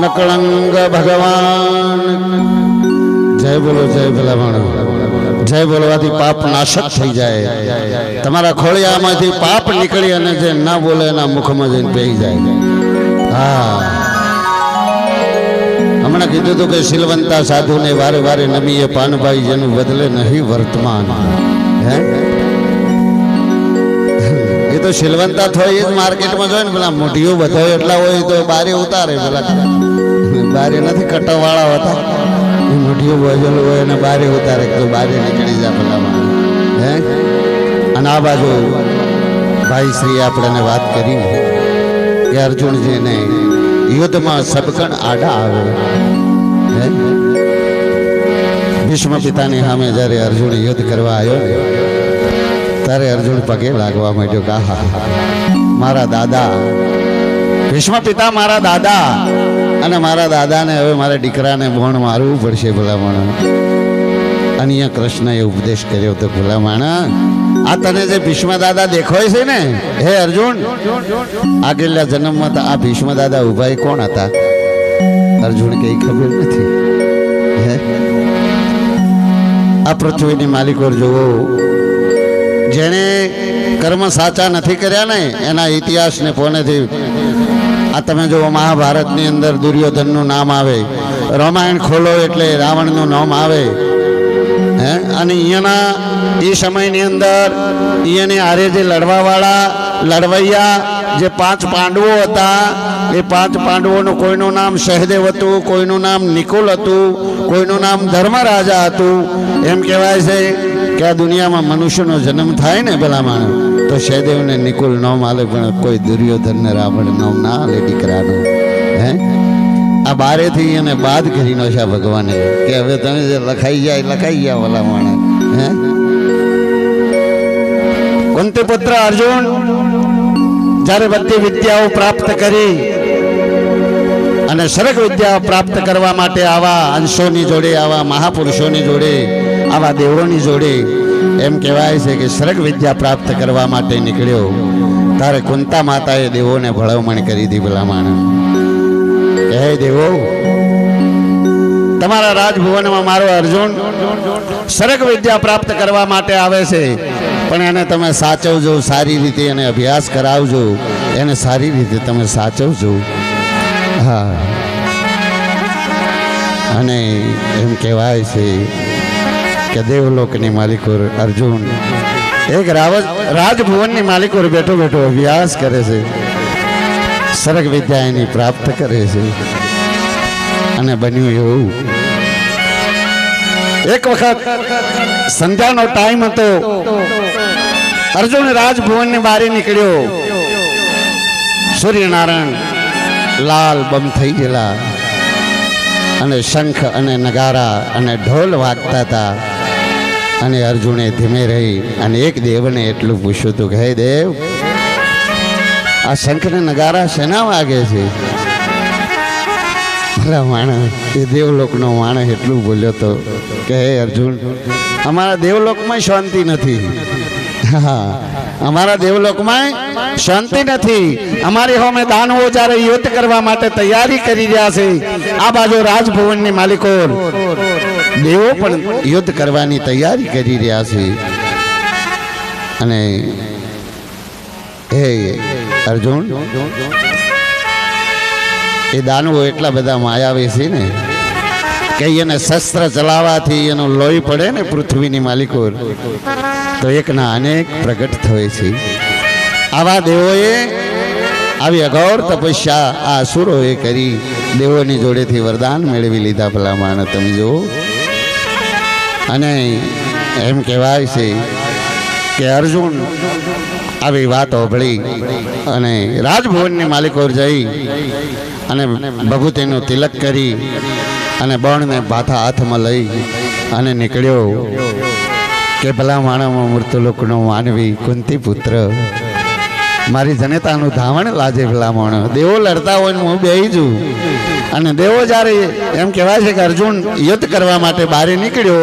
નકળંગ ભગવાન જય બોલો જય ભલામણ જય બોલવાથી પાપ નાશક થઈ જાય। તમારા ખોળિયામાંથી પાપ નીકળી અને જે ના બોલે, એના મુખમાં જઈને પેઈ જાય. હા. હમણાં કીધું હતું કે શીલવંતા સાધુને વારે વારે નમીએ પાનભાઈ જેનું બદલે નહીં વર્તમાન. હે? એ તો શિલવંતા થોડી જ માર્કેટમાં જોઈએ ને પેલા મોઢીઓ બધા એટલા હોય તો બારે ઉતારે પેલા. બારે નથી કટાવાળા હતા. મોઢીઓ બોજેલું હોય અને બારે ઉતારે તો બારે નીકળી જાય પેલા હે? અને આ બાજુ ભાઈ શ્રી આપણને વાત કરી. કે અર્જુનજીને યુદ્ધમાં સબકણ આડા આવે. હે? ભીષ્મ પિતાની સામે જ્યારે અર્જુન યુદ્ધ કરવા આવ્યો ને ત્યારે અર્જુન પગે લાગવા માંડ્યો કે, આહા, મારા દાદા, ભીષ્મ પિતા મારા દાદા અને મારા દાદાને હવે મારા દીકરાને ભણ મારવું પડશે ભલામણ. અને અહીંયા કૃષ્ણએ ઉપદેશ કર્યો તો ભલામણ, આ તને જે ભીષ્મ દાદા દેખાય છે ને, હે અર્જુન આગેલા જન્મમાં આ ભીષ્મ દાદા ઊભા કોણ હતા? અર્જુન કઈ ખબર નથી. હે? આ પૃથ્વીની માલિકોર જુઓ જેણે કર્મ સાચા નથી કર્યા ને, એના ઇતિહાસને ફોનેથી આ તમે જુઓ મહાભારતની અંદર દુર્યોધનનું નામ આવે. રામાયણ ખોલો એટલે રાવણનું નામ આવે. હે? અને અહીંયાના એ સમયની અંદર અહીંયાની આરે જે લડવાવાળા, લડવૈયા જે પાંચ પાંડવો હતા, એ પાંચ પાંડવોનું કોઈનું નામ સહદેવ હતું, કોઈનું નામ નિકુલ હતું, કોઈનું નામ ધર્મરાજા હતું. એમ કહેવાય છે કે આ દુનિયામાં મનુષ્યનો જન્મ થાય ને માણસ, તો સહદેવને નિકુલ ન માલે, પણ કોઈ દુર્યોધન ને રાવણ નામ ના આલે દીકરાનું. હે? આ બારેથી એને બાદ કરી નો છે ભગવાને, કે હવે તમે જે લખાઈ જાય, લખાઈ ગયા ભલા માણસ, હે? કુંતી પુત્ર અર્જુન જ્યારે બધી વિદ્યાઓ પ્રાપ્ત કરી અને સરગ વિદ્યા પ્રાપ્ત કરવા માટે આવા અંશોની જોડે, આવા મહાપુરુષોની જોડે, આવા દેવોની જોડે એમ કહેવાય છે કે સરગ વિદ્યા પ્રાપ્ત કરવા માટે નીકળ્યો. ત્યારે કુંતા માતાએ દેવોને ભળવમણ કરી દી ભલામણ. હે દેવો, તમારા રાજભવનમાં મારો અર્જુન સરગ વિદ્યા પ્રાપ્ત કરવા માટે આવે છે. પણ એને તમે સાચવજો, સારી રીતે એને અભ્યાસ કરાવજો, એને સારી રીતે તમે સાચવજો. હા. અને એમ કહેવાય છે કે દેવલોકની માલિકોર અર્જુન, એક રાવજ, રાજભવનની માલિકો બેઠો બેઠો અભ્યાસ કરે છે. સરગ વિદ્યા એની પ્રાપ્ત કરે છે. અને બન્યું એવું. એક વખત સંધ્યાનો ટાઈમ હતો. અર્જુન રાજભવનની બહાર નીકળ્યો. સૂર્યનારાયણ લાલ બમ થઈ ગયેલા. અને શંખ અને નગારા અને ઢોલ વાગતા હતા. અને અર્જુને ધીમે રહી અને એક દેવને એટલું પૂછ્યું હતું કે, હે દેવ, આ શંખ ને નગારા શેના વાગે છે? ભલા માણસ, એ દેવલોકનો માણસ એટલું બોલ્યો તો કે, હે અર્જુન, અમારા દેવલોકમાં શાંતિ નથી. અમારા દેવલોકમાં શાંતિ નથી. અમારી હોમે દાનવો જ્યારે યુદ્ધ કરવા માટે તૈયારી કરી રહ્યા છે. આ બાજુ રાજભવનની માલિકો દેવો પણ યુદ્ધ કરવાની તૈયારી કરી રહ્યા છે. અને હે અર્જુન, એ દાનવો એટલા બધા માયાવી છે ને કે એને શસ્ત્ર ચલાવવાથી એનું લોહી પડે ને પૃથ્વીની માલિકો. તો એકના અનેક પ્રગટ થાય છે. આવા દેવોએ આવી અઘોર તપસ્યા આ અસુરોએ કરી દેવોની જોડેથી વરદાન મેળવી લીધા ભલા માણસ તમે જુઓ. અને એમ કહેવાય છે કે અર્જુન આવી વાત ઓભળી અને રાજભવનની માલિકો જઈ અને ભગુતીનું તિલક કરી અને બણને ભાથા હાથમાં લઈ અને નીકળ્યો. કે ભલા માણામાં મૃત્યુલોકનો માનવી કુંતી પુત્ર મારી જનતાનું ધાવણ લાજે ભલા માણો દેવો લડતા હોય હું બેહી છું. અને દેવો જ્યારે એમ કહેવાય છે કે અર્જુન યુદ્ધ કરવા માટે બહાર નીકળ્યો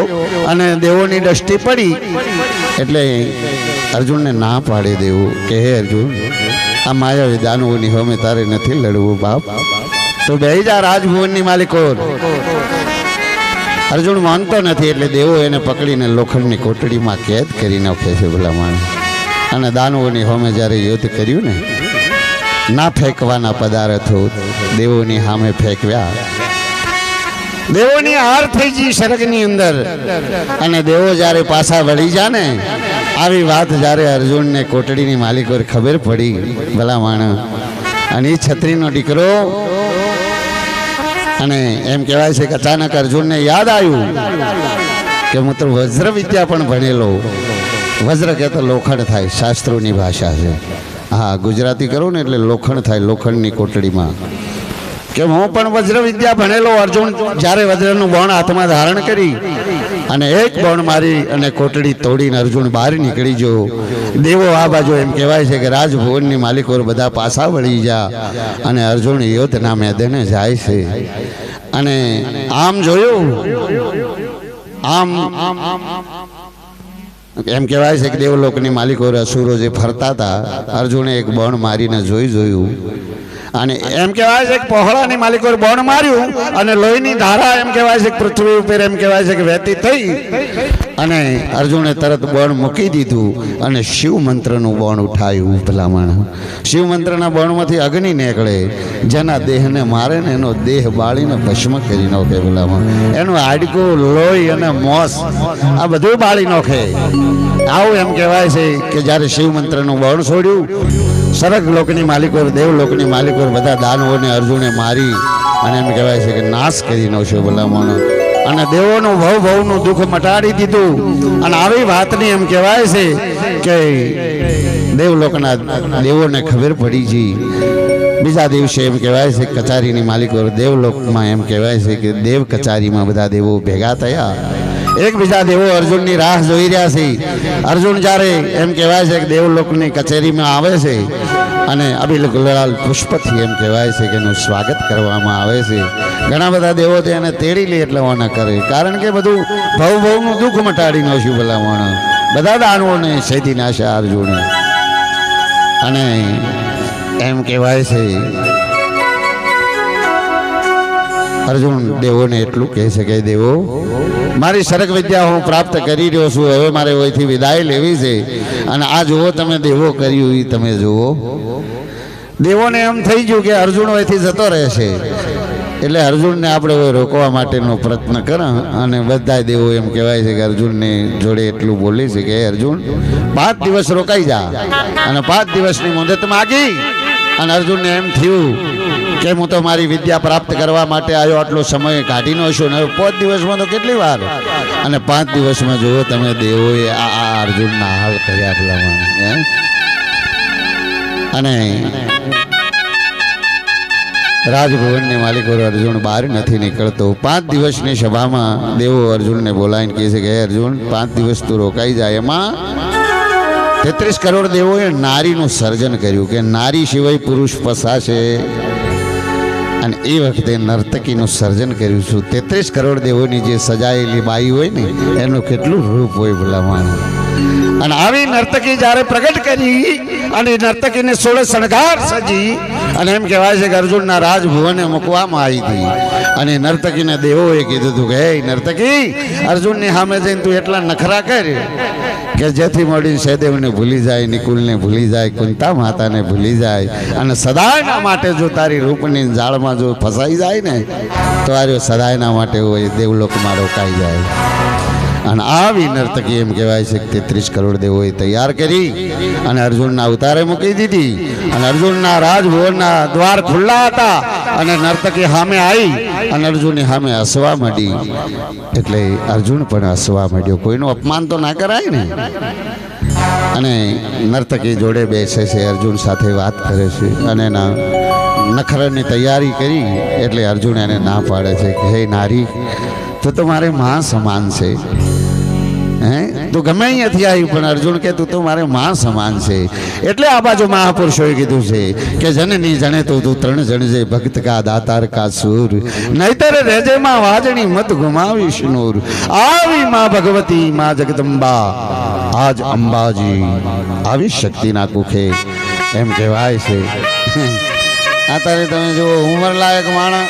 અને દેવોની દ્રષ્ટિ પડી, એટલે અર્જુનને ના પાડી દેવું. કે હે અર્જુન, આ માયા દાનવોની હોમે તારે નથી લડવું બાપ. તો બે જા રાજભુવનની માલિકો અર્જુન માનતો નથી એટલે દેવો એને પકડીને લોખંડની કોટડીમાં કેદ કરી નાખે છે ભલા અને દાનવોની હોમે જ્યારે યુદ્ધ કર્યું ને, ના ફેંકવાના પદાર્થો દેવોની સામે ફેંકવ્યા દેવોની હાર થઈ ગઈ સરગની અંદર. અને દેવો જ્યારે પાછા વળી જા ને, આવી વાત જ્યારે અર્જુનને કોટડીની માલિકો ખબર પડી, ભલા માણસ. અને એ છત્રીનો દીકરો અને એમ કહેવાય છે કે અચાનક અર્જુનને યાદ આવ્યું કે હું તો વજ્ર વિદ્યા પણ ભણેલો વજ્ર કે તો લોખંડ થાય, શાસ્ત્રોની ભાષા છે. હા, ગુજરાતી કરું ને એટલે લોખંડ થાય, લોખંડની કોટડીમાં. કે હું પણ વજ્ર વિદ્યા ભણેલો, અર્જુન જ્યારે વજ્રનું બોણ હાથમાં ધારણ કરી અને એક બોણ મારી અને કોટડી તોડીને અર્જુન બહાર નીકળી જો દેવો આ બાજુ એમ કહેવાય છે કે રાજભુવનની માલિકોર બધા પાછા વળી જા અને અર્જુન યોદ્ધના મેદાને જાય છે. અને આમ જોયું. આમ એમ કહેવાય છે કે દેવલોકની માલિકો અસુરો જે ફરતા હતા, અર્જુને એક બોણ મારીને જોઈ જોયું. અને એમ કહેવાય છે કે પહોળાની માલિકો બોણ માર્યું અને લોહીની ધારા એમ કહેવાય છે કે પૃથ્વી ઉપર એમ કહેવાય છે કે વહેતી થઈ. અને અર્જુને તરત બોણ મૂકી દીધું અને શિવ મંત્રનું બોણ ઉઠાયું ભલામણ. શિવ મંત્રના બોણમાંથી અગ્નિ નીકળે જેના દેહને મારે ને એનો દેહ બાળીને ભસ્મ કરી નાખે ભલામણ. એનું હાડકું લોહી અને મોસ આ બધું બાળી નાખે. આવું એમ કહેવાય છે કે જ્યારે શિવ મંત્રનું બોણ છોડ્યું સરગ લોકની માલિકો દેવલોકની માલિકો, બધા દાનવોને, અર્જુને મારી અને એમ કહેવાય છે કે નાશ કરી નાખ્યો ભલામણ. અને દેવોનું ભવ ભવનું દુઃખ મટાડી દીધું. અને આવી વાતની એમ કહેવાય છે કે દેવલોકના દેવોને ખબર પડી છે બીજા દિવસે એમ કહેવાય છે કચારીની માલિકો, દેવલોકમાં એમ કહેવાય છે કે દેવ કચારીમાં બધા દેવો ભેગા થયા. એકબીજા દેવો અર્જુનની રાહ જોઈ રહ્યા છે. અર્જુન જ્યારે એમ કહેવાય છે કે દેવલોકની કચેરીમાં આવે છે અને અભિલ ગુલાલ પુષ્પથી એમ કહેવાય છે કે એનું સ્વાગત કરવામાં આવે છે. ઘણા બધા દેવો એને તેડી લે એટલે વાના કરે. કારણ કે બધું ભવ ભવનું દુઃખ મટાડી નાખ્યું ભલામણ. બધા દાનવોને સૈદી નાશ્યા અર્જુને. અને એમ કહેવાય છે અર્જુન દેવોને એટલું કહે છે કે, દેવો, મારી સરક વિદ્યા હું પ્રાપ્ત કરી રહ્યો છું. હવે મારે ઓયથી વિદાય લેવી છે. અને આ જુઓ તમે દેવો કર્યું એ તમે જુઓ. દેવોને એમ થઈ ગયું કે અર્જુન ઓયથી જતો રહેશે એટલે અર્જુનને આપણે રોકવા માટેનો પ્રયત્ન કર, અને બધા દેવો એમ કહેવાય છે કે અર્જુનને જોડે એટલું બોલી છે કે અર્જુન, પાંચ દિવસ રોકાઈ જા. અને પાંચ દિવસની મુદત માગી. અને અર્જુનને એમ થયું કે હું તો મારી વિદ્યા પ્રાપ્ત કરવા માટે આવ્યો, આટલો સમય કાઢીનો છું ને પાંચ દિવસમાં તો કેટલી વાર? અને પાંચ દિવસમાં જુઓ તમે દેવોએ આ અર્જુનના હાલ કર્યા ભલામણ અને રાજભવનની માલિકો અર્જુન બહાર નથી નીકળતો. પાંચ દિવસની સભામાં દેવો અર્જુનને બોલાવીને કહે છે કે, "હે અર્જુન, પાંચ દિવસ તું રોકાઈ જાય. એમાં તેત્રીસ કરોડ દેવોએ નારીનું સર્જન કર્યું કે નારી સિવાય પુરુષ પસાશે અને એ વખતે નર્તકીનું સર્જન કર્યું છું. તેત્રીસ કરોડ દેવોની જે સજાયેલી બાઈ હોય ને, એનું કેટલું રૂપ હોય ભલામણ? અને આવી નર્તકી જ્યારે પ્રગટ કરી અને નર્તકીને સોળે શણગાર સજી અને એમ કહેવાય છે કે અર્જુનના રાજભુવને મૂકવામાં આવી હતી. અને નર્તકીને દેવોએ કીધું હતું કે, હે નર્તકી, અર્જુનની સામે જઈને તું એટલા નખરા કર કે જેથી મળી સહદેવને ભૂલી જાય, નિકુલને ભૂલી જાય, કુંતા માતાને ભૂલી જાય અને સદાયના માટે જો તારી રૂપની જાળમાં જો ફસાઈ જાય ને, તો આર્યો સદાયના માટે હોય, દેવલોકમાં રોકાઈ જાય. અને આવી નર્તકી એમ કહેવાય છે કે તેત્રીસ કરોડ દેવોએ તૈયાર કરી અને અર્જુનના ઉતારે મૂકી દીધી. અને અર્જુનના રાજભવનના દ્વાર ખુલ્લા હતા અને નર્તકી સામે આવી અને અર્જુનની સામે હસવા માંડી. એટલે અર્જુન પણ હસવા માંડ્યો. કોઈનું અપમાન તો ના કરાય ને. અને નર્તકી જોડે બેસે છે, અર્જુન સાથે વાત કરે છે અને એના નખરાની તૈયારી કરી એટલે અર્જુન એને ના પાડે છે કે, હે નારી, તો તમારે માં સમાન છે. હે? તું ગમે અહીંયાથી આવ્યું પણ અર્જુન કે તું તો મારે માં સમાન છે. એટલે આ બાજુ મહાપુરુષોએ કીધું છે કે જનની જણે તો તું ત્રણ જણજે ભક્ત કા દાતાર કા સુર. નહીતર રેજે માં વાજણી મત ગુમાવીશ નૂર. આવી માં ભગવતી માં જગદંબા. આજ અંબાજી. આવી શક્તિના કુખે એમ કહેવાય છે. અત્યારે તમે જુઓ ઉંમરલાયક માણસ.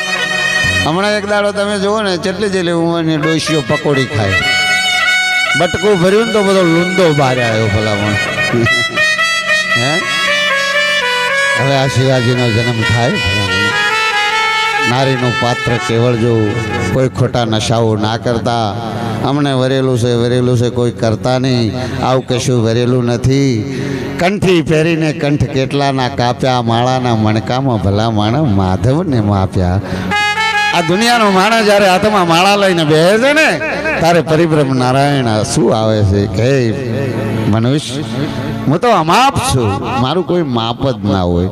હમણાં એક દાડો તમે જુઓ ને જેટલી જેટલી ઉંમરની ડોશીઓ પકોડી ખાય. બટકું ભર્યું તો બધો લૂંદો બહાર આવ્યો ભલામણ. હે? હવે આ શિવાજીનો જન્મ થાય. નારીનું પાત્ર કેવળ જો કોઈ ખોટા નશાઓ ના કરતા, અમને વરેલું છે વરેલું છે, કોઈ કરતા નહીં. આવું કશું વરેલું નથી. કંઠી પહેરીને કંઠ કેટલાના કાપ્યા, માળાના મણકામાં ભલા માણસ માધવને માપ્યા. આ દુનિયાનો માણસ જ્યારે હાથમાં માળા લઈને બેસે છે ને તારે પરિબ્રહ્મ નારાયણ શું આવે છે? કે મનુષ્ય, હું તો અમાપ છું. મારું કોઈ માપ જ ના હોય.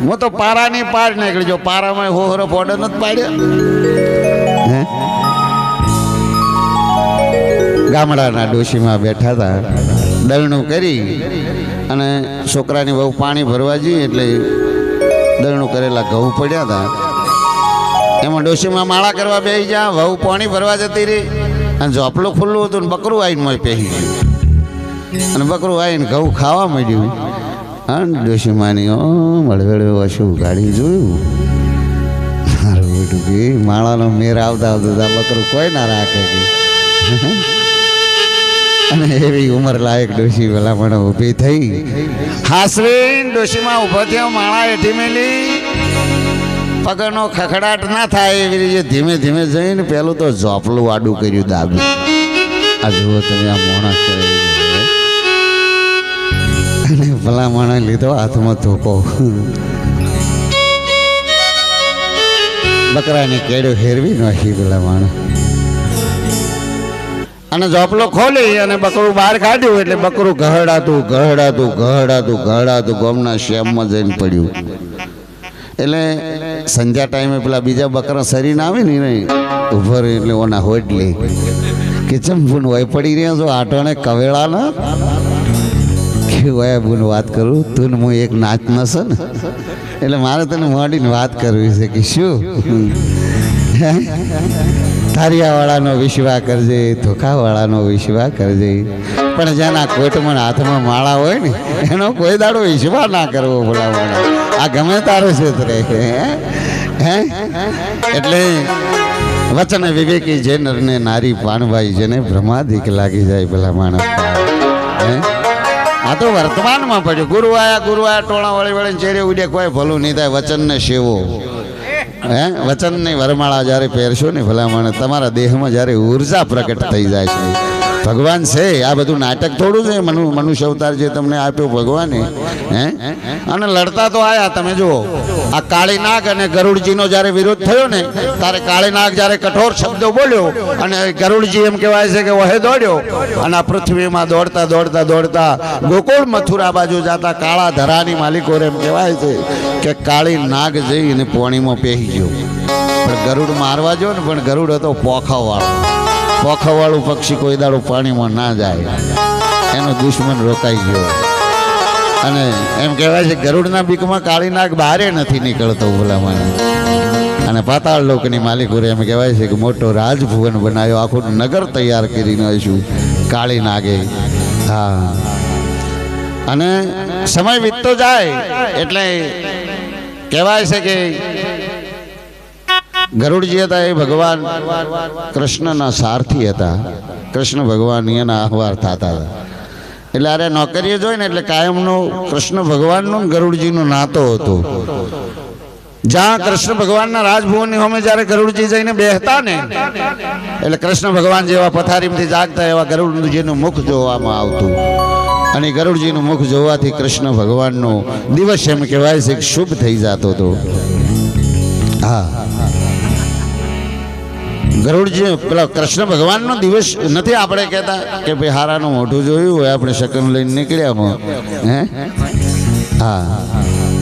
હું તો પારાની પાર નીકળી જો પારામાં હોહરો ફોડો નથી પાડ્યો. હે? ગામડાના ડોશીમાં બેઠા હતા. દરણું કરી અને છોકરાની બહુ પાણી ભરવા જઈએ એટલે દરણું કરેલા ઘઉં પડ્યા હતા. એમાં ડોશીમાં માળા કરવા બેસી જ્યાં, વહુ પાણી ભરવા જતી રહી. અને ઝોપલું ખુલ્લું હતું ને બકરું આવીને મોય પહેરી ગયું. અને બકરું આવીને ઘઉં ખાવા માંડ્યું. હા, ને ડોશીમાની ઓ મળવેળે વશું ગાડી જોયું? મારું બેટું કે માળાનો મેર આવતા આવતા બકરું કોઈ ના રાખે કે. અને એવી ઉંમર લાયક ડોશી ભલામણ ઊભી થઈ. હાસરીન ડોશીમાં ઊભો થયો, માળા એઠી મેલી. પગનો ખખડાટ ના થાય એવી રીતે ધીમે ધીમે જઈને પેલું તો ઝોપલું આડું કર્યું દાબી આ જુઓ તમે, આ મોણસ અને ભલા માણસ લીધો હાથમાં ધોકો. બકરાની કેડ્યો હેરવી નાખી પેલા માણસ. અને ઝોપલો ખોલી અને બકરું બહાર કાઢ્યું એટલે બકરું ગહડાતું ગહડાતું ગહડાતું ગહડાતું ગોમના શેમમાં જઈને પડ્યું. એટલે સંધ્યા ટાઈમે પેલા બીજા બકરા સરીને આવે ને નહીં ઊભો રહી એટલે ઓના હોટલી કે ચંપુન વય પડી રહ્યા છો? આટોને કવેળા ના કે વયા બુન વાત કરું? તું ને હું એક નાચ છે ને એટલે મારે તને મોડીને વાત કરવી છે કે શું? ધારિયાવાળાનો વિશ્વા કરજે ધોકાવાળાનો વિશ્વા કરજે. પણ જેના કોટમાં હાથમાં માળા હોય ને, એનો કોઈ દાડો વિશ્વા ના કરવો ભલાવાળા આ ગમે તારે ક્ષેત્રે હે? એટલે વચન વિવેકી જે નરને નારી પાણભાઈ જેને ભ્રમાદિક લાગી જાય ભલા માણસ. હે? આ તો વર્તમાનમાં પડ્યું. ગુરુ આયા ગુરુ આયા ટોળા વળી વળી ચેડે ઉડે, કોઈ ભલું નહીં થાય. વચનને સેવો. હે? વચનની વરમાળા જ્યારે પહેરશો ને ભલામણ, તમારા દેહમાં જ્યારે ઊર્જા પ્રગટ થઈ જાય છે. ભગવાન છે, આ બધું નાટક થોડું છે, મનુ મનુષ્ય અવતાર જે તમને આપ્યો ભગવાને હે? અને લડતા તો આયા, તમે જુઓ. આ કાળી નાગ અને ગરુડજીનો જ્યારે વિરોધ થયો ને, ત્યારે કાળીનાગ જ્યારે કઠોર શબ્દો બોલ્યો અને ગરુડજી એમ કહેવાય છે કે વહે દોડ્યો અને આ પૃથ્વીમાં દોડતા દોડતા દોડતા ગોકુળ મથુરા બાજુ જતા કાળા ધરાની માલિકો એમ કહેવાય છે કે કાળી નાગ જઈને પોણીમાં પહેરી ગયો. પણ ગરુડ મારવા જો ને, પણ ગરુડ હતો પોખાવાળો પોખાવાળું પક્ષી કોઈ દાડો પાણીમાં ના જાય. એનો દુશ્મન રોકાઈ ગયો. અને એમ કહેવાય છે, ગરુડના બીકમાં કાળી નાગ બહારે નથી નીકળતો ભલામાં અને પાતાળ લોકની માલિકુરે એમ કહેવાય છે કે મોટો રાજભુવન બનાવ્યો, આખું નગર તૈયાર કરીને છું કાળી નાગે. હા. અને સમય વીતતો જાય એટલે કહેવાય છે કે ગરુડજી હતા એ ભગવાન કૃષ્ણના સારથી હતા. કૃષ્ણ ભગવાન એના આહવાર થતા હતા. એટલે અરે નોકરીએ જોઈ ને એટલે કાયમનો કૃષ્ણ ભગવાનનો ગરુડજીનો નાતો હતો. જ્યાં કૃષ્ણ ભગવાનના રાજભવનની હોમે જ્યારે ગરુડજી જઈને બેહતા ને, એટલે કૃષ્ણ ભગવાન જેવા પથારીમાંથી જાગતા એવા ગરુડજીનું મુખ જોવામાં આવતું. અને ગરુડજીનું મુખ જોવાથી કૃષ્ણ ભગવાનનો દિવસ એમ કહેવાય છે શુભ થઈ જતો હતો. હા. ગરુડજી, પેલા કૃષ્ણ ભગવાનનો દિવસ નથી આપણે કહેતા કે ભાઈ હારાનું મોઢું જોયું હોય, આપણે શકન લઈને નીકળ્યા હે? હા.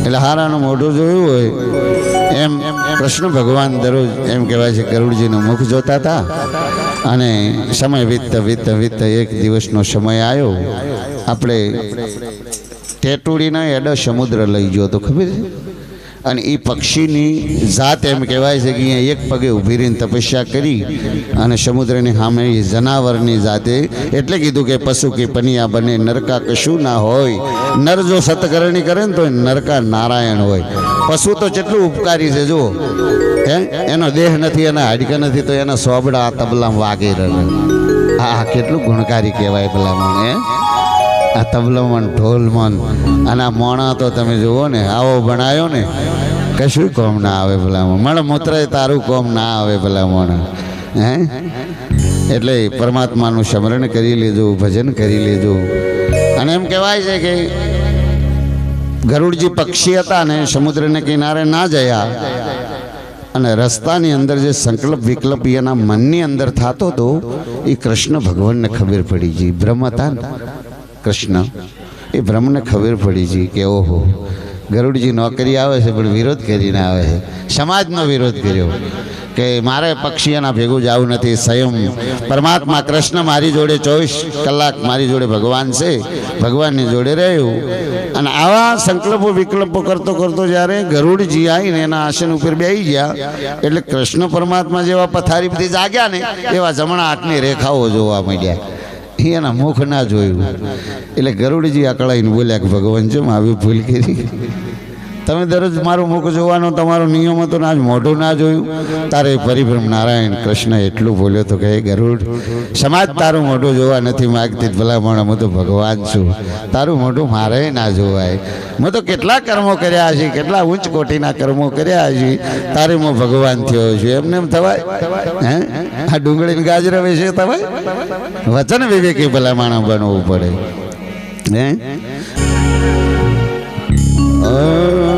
એટલે હારાનું મોઢું જોયું હોય, એમ કૃષ્ણ ભગવાન દરરોજ એમ કહેવાય છે, ગરુડજીનું મુખ જોતા હતા અને સમય વીતતા વીતતા વીતતા એક દિવસનો સમય આવ્યો આપણે ટેટુડીના એડો સમુદ્ર લઈ ગયો તો ખબર છે? અને એ પક્ષીની જાત એમ કહેવાય છે કે અહીંયા એક પગે ઊભી રહીને તપસ્યા કરી અને સમુદ્રની સામે જનાવરની જાતે એટલે કીધું કે પશુ કે પનિયા બને, નરકા કશું ના હોય. નર જો સતકરણી કરે ને તો નરકા નારાયણ હોય. પશુ તો કેટલું ઉપકારી છે, જુઓ. હે? એનો દેહ નથી, એના હાડકા નથી, તો એના સોબડા તબલામાં વાગે રહે. આ કેટલું ગુણકારી કહેવાય પેલા મને આ તબલમન ઢોલમન આ મોણા તો તમે જુઓ ને, આવો ભણાયો ને, કશું કોમ ના આવે ભલામણ. મારા મૂત્ર તારું કોમ ના આવે ભલા મોણા હે? એટલે પરમાત્માનું સ્મરણ કરી લેજો, ભજન કરી લેજો. અને એમ કહેવાય છે કે ગરુડજી પક્ષી હતા ને, સમુદ્રને કિનારે ના જયા. અને રસ્તાની અંદર જે સંકલ્પ વિકલ્પ એના મનની અંદર થતો હતો એ કૃષ્ણ ભગવાનને ખબર પડી ગઈ. બ્રહ્મ હતા ને. કૃષ્ણ. એ બ્રહ્મને ખબર પડી છે કે ઓહો, ગરુડજી નોકરી આવે છે, પણ વિરોધ કરીને આવે છે. સમાજનો વિરોધ કર્યો કે મારે પક્ષીઓના ભેગું જવું નથી સંયમ પરમાત્મા કૃષ્ણ મારી જોડે ચોવીસ કલાક મારી જોડે ભગવાન છે, ભગવાનની જોડે રહ્યું. અને આવા સંકલ્પો વિકલ્પો કરતો કરતો જ્યારે ગરુડજી આવીને એના આસન ઉપર બેસી ગયા, એટલે કૃષ્ણ પરમાત્મા જેવા પથારી બધી જાગ્યા ને, એવા જમણા હાથની રેખાઓ જોવા મળ્યા એના મુખ ના જોયું. એટલે ગરુડજી અકળાઈને બોલ્યા કે ભગવાન જેમ આવી ભૂલ કરી. તમે દરરોજ મારું મુખ જોવાનો, તમારો નિયમ હતો ને આજ મોઢું ના જોયું. તારે પરિભ્રમ નારાયણ કૃષ્ણ એટલું બોલ્યો તો કે, હે ગરુડ, સમાજ તારું મોઢું જોવા નથી માગતી, ભલામણ, હું તો ભગવાન છું. તારું મોઢું મારે ના જોવાય. મેં તો કેટલા કર્મો કર્યા છે કેટલા ઉચ્ચ કોટીના કર્મો કર્યા છે તારે હું ભગવાન થયો છું. એમને એમ થવાય, હે? આ ડુંગળીને હવે વિશે થવાય વચન વિવેકી ભલા માણસ બનવું પડે. હે? પહેલો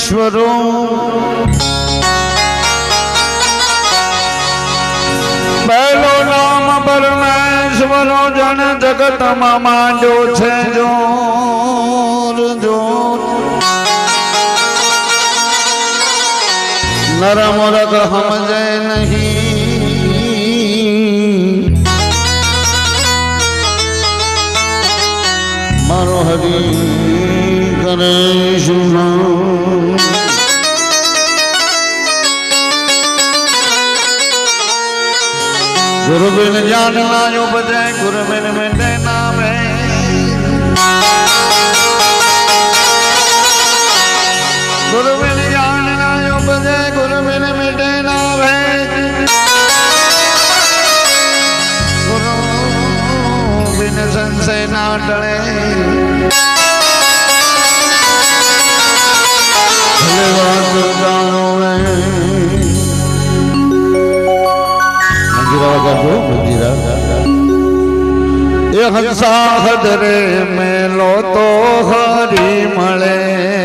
પરમેશ્વરો પહેલો નામ પરમેશ્વરો જન જગતમાં માંડ્યો છે જોર જોર નરમરગ સમજે નહીં. મારો હરી શું ગુરુબિન જાનના જો બજે ગુરુબિન મેં નામે. ગુરુબિન જાનના જો બધાય ગુરુબિન મિટે ના ભેદ ગુરુ બિન સંશય ના ટળે ભલે વાત જાણો રે મંજીરા વગાડજો મંજીરા એ હંસા હદરે મેલો તો હરી મળે.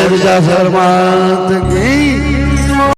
संतोष बोलिए विजय शर्मा की